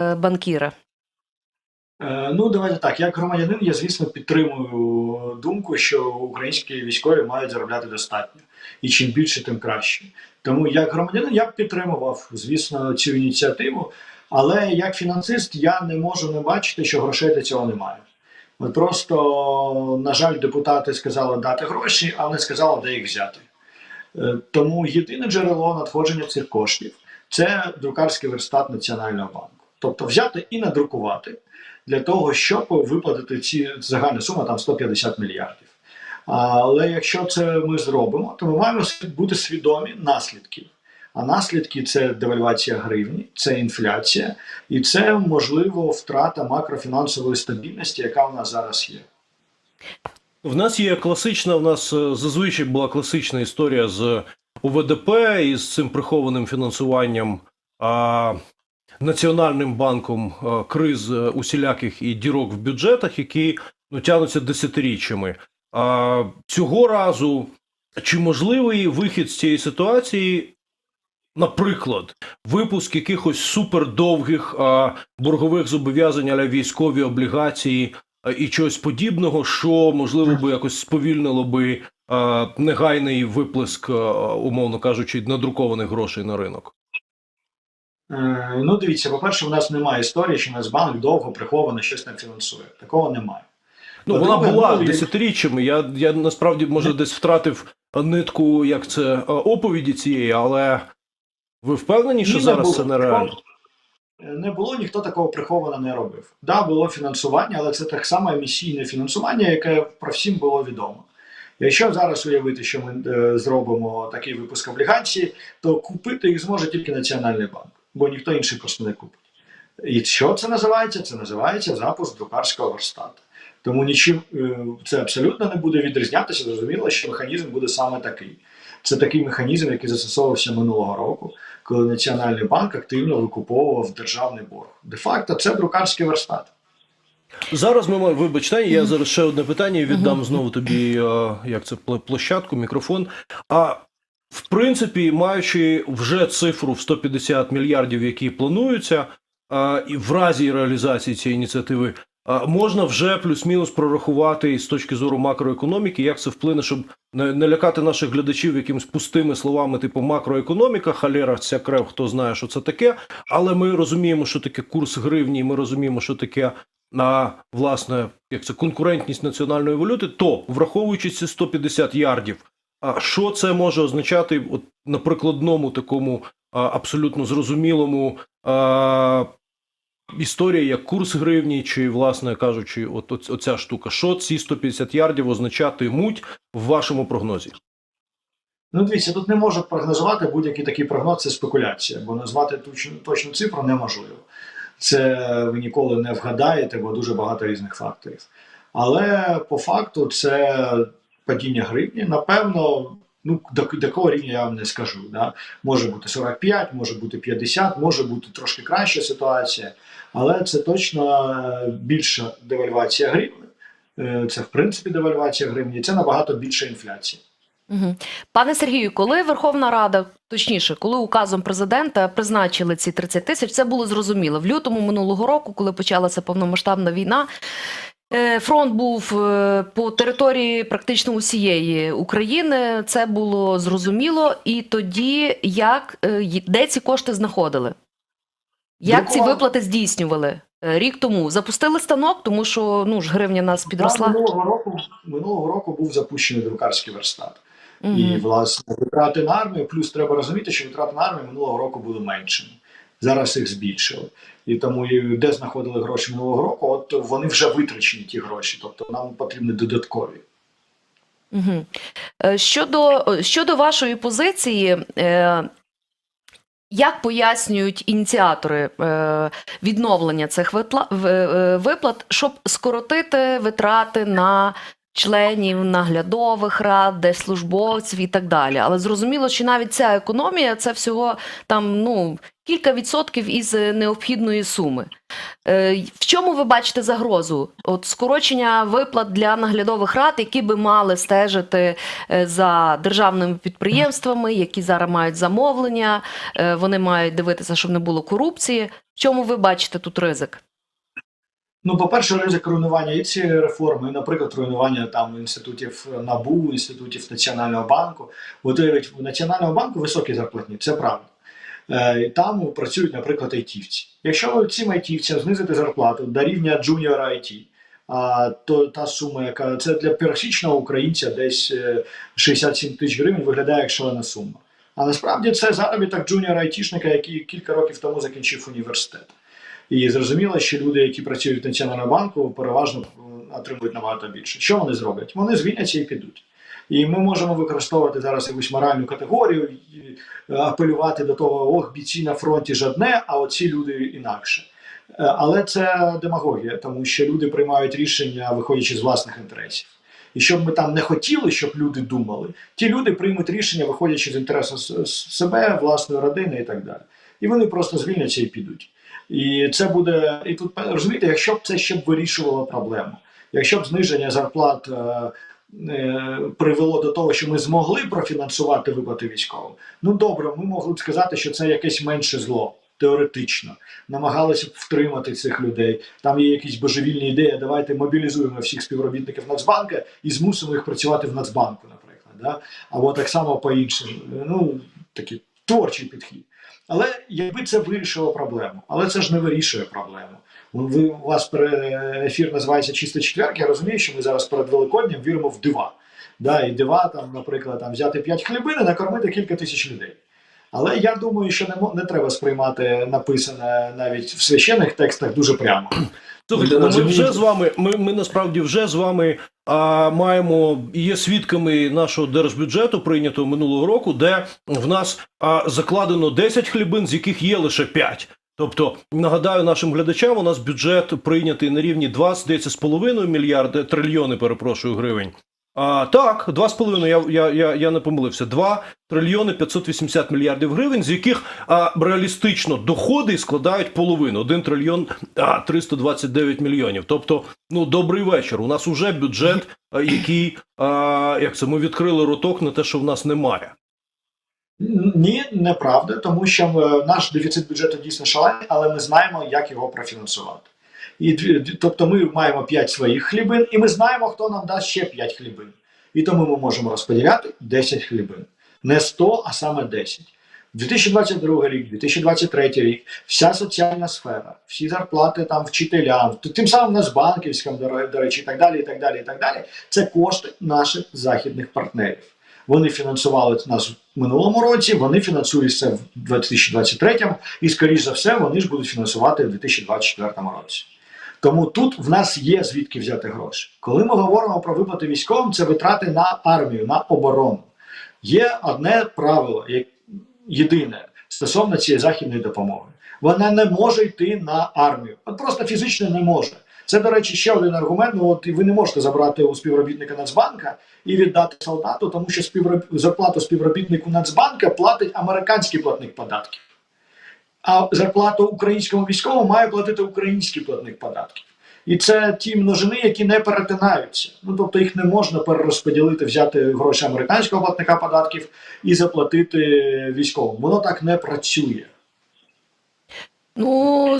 е, банкіри? Е, Ну, давайте так. Як громадянин, я звісно підтримую думку, що українські військові мають заробляти достатньо, і чим більше, тим краще. Тому як громадянин я б підтримував, звісно, цю ініціативу. Але як фінансист я не можу не бачити, що грошей для цього немає. От просто, на жаль, депутати сказали дати гроші, а не сказали, де їх взяти. Е, Тому єдине джерело надходження цих коштів це друкарський верстат Національного банку. Тобто взяти і надрукувати для того, щоб виплатити ці загальна сума там 150 мільярдів. Але якщо це ми зробимо, то ми маємо бути свідомі наслідків. А наслідки це девальвація гривні, це інфляція, і це можливо втрата макрофінансової стабільності, яка в нас зараз є. В нас є класична, в нас е, зазвичай була класична історія з ОВДП і з цим прихованим фінансуванням а, Національним банком криз е, усіляких і дірок в бюджетах, які ну, тягнуться десятиріччями. А, цього разу чи можливий вихід з цієї ситуації? Наприклад, випуск якихось супердовгих а, боргових зобов'язань аля військові облігації а, і чогось подібного, що можливо би якось сповільнило би а, негайний виплеск, а, умовно кажучи, надрукованих грошей на ринок. Е, ну, дивіться, по-перше, в нас немає історії, що Нацбанк довго приховано щось не фінансує. Такого немає. Ну, вона була ну, і- десятиріччями. Я, я насправді може десь втратив нитку, як це оповіді цієї, але ви впевнені, що Ні, зараз було. це нереально? Не було, ніхто такого приховано не робив. Да, було фінансування, але це так само емісійне фінансування, яке про всім було відомо. Якщо зараз уявити, що ми е, зробимо такий випуск облігацій, то купити їх зможе тільки Національний банк, бо ніхто інший просто не купить. І що це називається? Це називається запуск друкарського верстата. Тому нічим е, це абсолютно не буде відрізнятися. Зрозуміло, що механізм буде саме такий. Це такий механізм, який застосовувався минулого року, коли Національний банк активно викуповував державний борг. Де-факто це друкарський верстат. Зараз ми маємо, вибачте, я зараз ще одне питання і віддам знову тобі, е, як це площадку, мікрофон. А в принципі, маючи вже цифру в 150 мільярдів, які плануються, і в разі реалізації цієї ініціативи, можна вже плюс-мінус прорахувати з точки зору макроекономіки, як це вплине, щоб не лякати наших глядачів якимись пустими словами, типу макроекономіка, халера, ця крев, хто знає, що це таке. Але ми розуміємо, що таке курс гривні, ми розуміємо, що таке на власне як це конкурентність національної валюти, то враховуючи ці 150 ярдів, а що це може означати от на прикладному такому абсолютно зрозумілому а, історії, як курс гривні, чи, власне кажучи, от, от оця штука, що ці 150 ярдів означатимуть в вашому прогнозі? Ну, дивіться, тут не можуть прогнозувати будь-який такий прогноз, це спекуляція, бо назвати точну, точну цифру неможливо. Це ви ніколи не вгадаєте, бо дуже багато різних факторів. Але по факту це падіння гривні. Напевно, ну до, до якого рівня я вам не скажу. Да? Може бути 45, може бути 50, може бути трошки краща ситуація, але це точно е, більша девальвація гривні. Е, Це в принципі девальвація гривні, це набагато більша інфляція. Угу. Пане Сергію, коли Верховна Рада, точніше, коли указом президента призначили ці 30 тисяч, це було зрозуміло. В лютому минулого року, коли почалася повномасштабна війна, фронт був е, по території практично усієї України. Це було зрозуміло. І тоді як е, де ці кошти знаходили? Як ці виплати здійснювали? Е, Рік тому запустили станок, тому що ну ж гривня нас підросла. Минулого року, минулого року був запущений друкарський верстат. Мгм. І, власне, витрати на армію, плюс треба розуміти, що витрати на армію минулого року були меншими. Зараз їх збільшили. І тому де знаходили гроші минулого року, от вони вже витрачені, ті гроші. Тобто нам потрібні додаткові. Угу. Щодо, щодо вашої позиції, е, як пояснюють ініціатори е, відновлення цих е, виплат, щоб скоротити витрати на членів наглядових рад, держслужбовців і так далі. Але зрозуміло, що навіть ця економія це всього там ну кілька відсотків із е, необхідної суми. Е, В чому ви бачите загрозу? От скорочення виплат для наглядових рад, які би мали стежити е, за державними підприємствами, які зараз мають замовлення, вони мають дивитися, щоб не було корупції. В чому ви бачите тут ризик? Ну, по-перше, ризик руйнування і цієї реформи, і, наприклад, руйнування там інститутів НАБУ, інститутів Національного банку. От уявіть, в Національному банку високі зарплатні, це правда. Е, Там працюють, наприклад, айтівці. Якщо ви цим айтівцям знизите зарплату до рівня джуніора IT, а то та сума, яка це для пересічного українця десь е, 67 тисяч гривень, виглядає як шалена сума. А насправді це заробіток джуніора айтішника, який кілька років тому закінчив університет. І зрозуміло, що люди, які працюють в Національному банку, переважно е, отримують набагато більше. Що вони зроблять? Вони звільняться і підуть. І ми можемо використовувати зараз якусь моральну категорію, е, апелювати до того, ох, бійці на фронті ж одне, а оці люди інакше. Е, Але це демагогія, тому що люди приймають рішення, виходячи з власних інтересів. І щоб ми там не хотіли, щоб люди думали, ті люди приймуть рішення, виходячи з інтересу себе, власної родини і так далі. І вони просто звільняться і підуть. І це буде і тут розумієте, якщо б це ще б вирішувало проблему, якщо б зниження зарплат е, привело до того, що ми змогли профінансувати виплати військовим, ну добре, ми могли б сказати, що це якесь менше зло. Теоретично намагалися б втримати цих людей. Там є якісь божевільні ідеї. Давайте мобілізуємо всіх співробітників Нацбанка і змусимо їх працювати в Нацбанку, наприклад. Да? Або так само по іншим. Ну такий творчий підхід. Але якби це вирішило проблему, але це ж не вирішує проблему. Ви у вас ефір називається чисто четверг. Я розумію, що ми зараз перед Великоднем віримо в дива. Да, і дива, там, наприклад, там взяти 5 хлібин і накормити кілька тисяч людей. Але я думаю, що не, не треба сприймати написане навіть в священних текстах дуже прямо. Слухайте, ну ми вже з вами. Ми, ми насправді вже з вами а, маємо є свідками нашого держбюджету, прийнятого минулого року, де в нас а, закладено 10 хлібин, з яких є лише 5. Тобто, нагадаю нашим глядачам, у нас бюджет прийнятий на рівні 2, здається, з половиною мільярди, трильйони, перепрошую, гривень. А, так, 2,5, я, я, я, я не помилився. 2 трильйони 580 мільярдів гривень, з яких а, реалістично доходи складають половину 1 трильйон а, 329 мільйонів. Тобто, ну добрий вечір. У нас уже бюджет, а, який а, як це ми відкрили роток на те, що в нас немає. Ні, неправда, тому що е, наш дефіцит бюджету дійсно шалений, але ми знаємо, як його профінансувати. І тобто ми маємо 5 своїх хлібин, і ми знаємо, хто нам дасть ще 5 хлібин. І тому ми можемо розподіляти 10 хлібин. Не 100, а саме 10. 2022 рік, 2023 рік, вся соціальна сфера, всі зарплати там вчителям, тим самим Нацбанківським, до речі, і так далі, і так далі, і так далі. Це кошти наших західних партнерів. Вони фінансували нас в минулому році, вони фінансують це в 2023 і, скоріш за все, вони ж будуть фінансувати в 2024 році. Тому тут в нас є звідки взяти гроші. Коли ми говоримо про виплати військовим, це витрати на армію, на оборону. Є одне правило, єдине стосовно цієї західної допомоги. Вона не може йти на армію. От просто фізично не може. Це, до речі, ще один аргумент. Ну от і ви не можете забрати у співробітника Нацбанка і віддати солдату, тому що співроб... зарплату співробітнику Нацбанка платить американський платник податків. А зарплату українському військовому має платити український платник податків. І це ті множини, які не перетинаються. Ну тобто їх не можна перерозподілити, взяти гроші американського платника податків і заплатити військовому. Воно так не працює. Ну